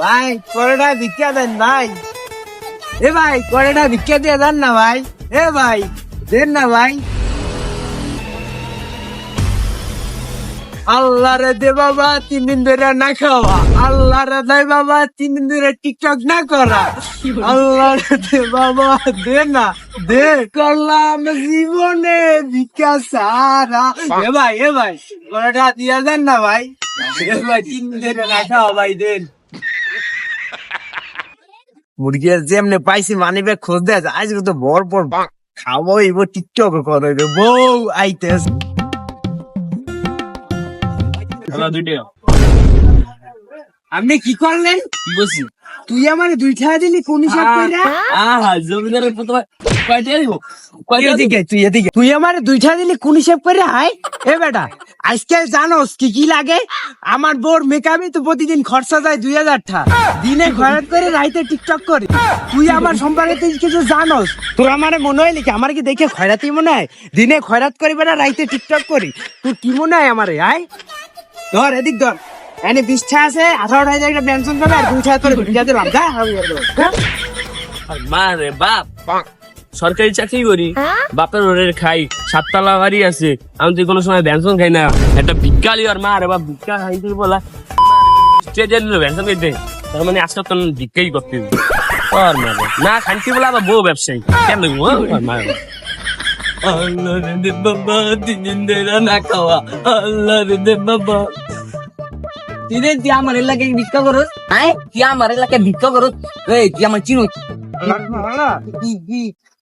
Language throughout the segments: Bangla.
ভাই করেটা ভিক্ষা দেন ভাই। এ ভাই করেটা ভিক্ষা দিয়ে দেন না ভাই। এ ভাই, দেন না ভাই। আল্লাহ রে দে বাবা তিন দিন ধরে না খাওয়া। আল্লাহ রে দে বাবা তিন দিন ধরে টিকটক না করা। আল্লাহ রে দে বাবা, দে না, দে করলাম জীবনে ভিক্ষা সারা এ ভাই এ ভাই করেটা দিয়ে দেন না ভাই। এ ভাই তিন দিন ধরে না খাওয়া ভাই, দেন। মুরগির যেমনে পাইছি মানি খোঁজ দেয় আজকে তো বর পর খাব এব টিকটক করে রে বউ আইতেস আপনি কি করলেন? বসি তুই আমার দুইটা দিলি কোন হিসাব কইরা? আহা জমিদারের প্রথমে তুই আমার দুই টাকা দিলি কোন হিসাব করে হাই এ বেটা আজকে জানোস কি কি লাগে? আমার বোর মেকআপে তো প্রতিদিন খরচা যায় দুই হাজার টাকা দিনে খরচ করে রাইতে টিকটক করি। তুই আমার সম্পর্কে তুই কিছু জানোস? তোর আমার মনে হয় নাকি? আমার কি দেখে খয়রাতি মনে হয়? দিনে খয়রাত করি বেটা রাইতে টিকটক করি। তোর কি মনে হয় আমারে? আয়। ধর এদিক ধর। এনে বিশ আছে আঠারো হাজার একটা পেনশন পাবে আর দুই টাকা করে দিলাম। যা আমি আর দেবো। যা। মা রে বাপ। সরকারি চাকরি করি বাপের ওরের খাই সাততলা বাড়ি আছে আমি তো কোনো সময় ব্যঞ্জন খাই না। একটা ভিক্ষালি আর মা রে বাপ ভিক্ষা খাই তুই বলা। স্টেজে নিল ব্যঞ্জন খাইতে। তার মানে আজকে তো ভিক্ষাই করতে আর মা। না খান্তি বলা আবার বউ ব্যবসায়ী। কেন মা রে। আল্লাহ রে বাবা তিন দিন না খাওয়া। আল্লাহ রে দে বাবা। তুই তুই আমার এলাকায় ভিক্ষা করস? হ্যাঁ? তুই আমার এলাকায় ভিক্ষা করস? এই তুই আমার চিনো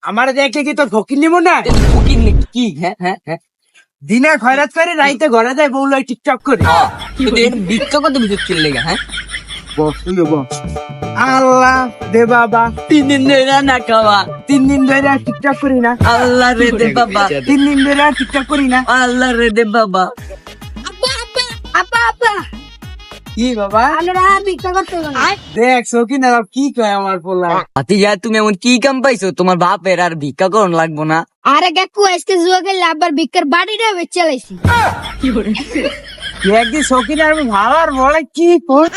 আমার দেখলে কি তোর ফকির মনে না ফকির কি? হ্যাঁ হ্যাঁ হ্যাঁ। দিনে খয়রাত করে রাইতে ঘরে যায় বউ লয় টিকটক করে। তুই কত ভিতর চলে গা হ্যাঁ? আল্লাহ দে বাবা। তিন দিন ধরে না খাওয়া। তিন দিন ধরে টিকটক করি না। আল্লাহ রে দে বাবা। তিন দিন ধরে আর টিকটক করি না। আল্লাহ রে দে বাবা। আপা আপা কি বাবা? আমরা ভিক্ষা করতে দেখ আর কি কয় আমার পোলা? হাতি যা তুমি এমন কি কাম পাইছো? তোমার বাপের আর ভিক্ষা করন লাগবো না। আরে কাকু আজকে জুয়া খেলে আবার ভিক্ষার বাড়িটা বেচে লাইছি কি একদিন সকিন আর ভালো আর বলে কি কর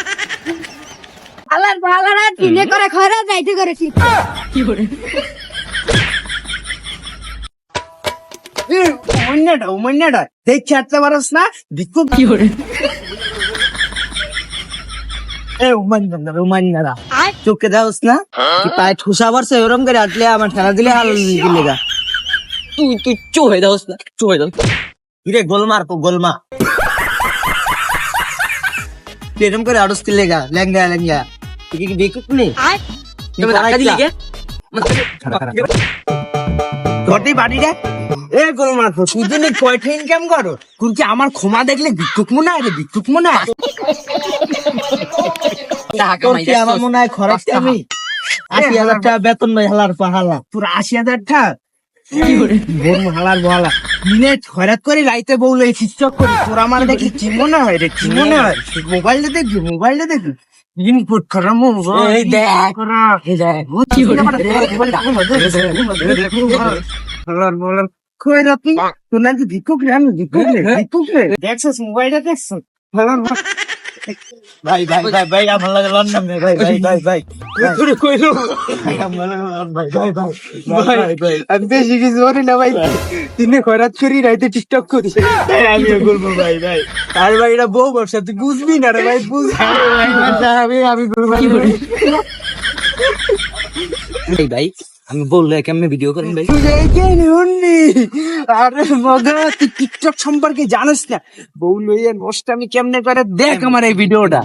আল্লাহর ভালো রাত দিনে করে খরা যাইতে করেছি উমান্যাটা উমান্যাটা দেখ ছাড়তে পারস না ভিক্ষুক কি করে? এ উমান্যাটা উমান্যাটা আর চোখে দাওস না কি পায়ে ঠুসা পড়ছে ওরম করে আটলে আমার ঠেলা দিলে হাল দিলে গা তুই তুই চো হয়ে দাওস না চো হয়ে দাও রে গোলমার কো গোলমা তুই এরম করে আড়স দিলে গা ল্যাংগা ল্যাংগা তুই কি বেকুক নেই আর তুমি টাকা দিলে কে ঘটি বাড়ি রে এ গোলমার তুই দিনে কয়টা ইনকাম করো তুই কি আমার ক্ষমা দেখলে ভিক্ষুক মনে হয় রে ভিক্ষুক মনে হয় টাকা আমার মনে হয় খরচ আমি আশি হাজার টাকা বেতন নয় হালার পাহালা তোর আশি হাজার টাকা? হালার বহালা খয়রাত করে রাইতে বউলে টিকটক করি। তোর আমার দেখি কি মনে হয় রে কি মনে হয়? মোবাইলটা দেখবি মোবাইলটা দেখবি। ইনপুট করা মোবাইল এই দেখ। করা। এই দেখ। কই রাতি তোর নাকি ভিক্ষুক রে? আমি ভিক্ষুক রে। ভিক্ষুক রে। দেখছস মোবাইলটা দেখছস? ভাই ভাই ভাই ভাই আমার লাগে লন্ডন রে ভাই ভাই ভাই ভাই তোরে কইলো আমার লাগে ভাই ভাই ভাই ভাই ভাই আমি বেশি কিছু করি না ভাই দিনে খরাত করি রাইতে টিকটক করি আমি বলব ভাই ভাই আর ভাই এটা বউ ব্যবসা তুই বুঝবি না রে ভাই বুঝ আমি আমি বলব এই ভাই আমি বললে কেমনে ভিডিও করেন ভাই? আরে মগা তুই টিকটক সম্পর্কে জানিস না। বউ লইয়া নষ্ট আমি কেমনে করে? দেখ আমার এই ভিডিওটা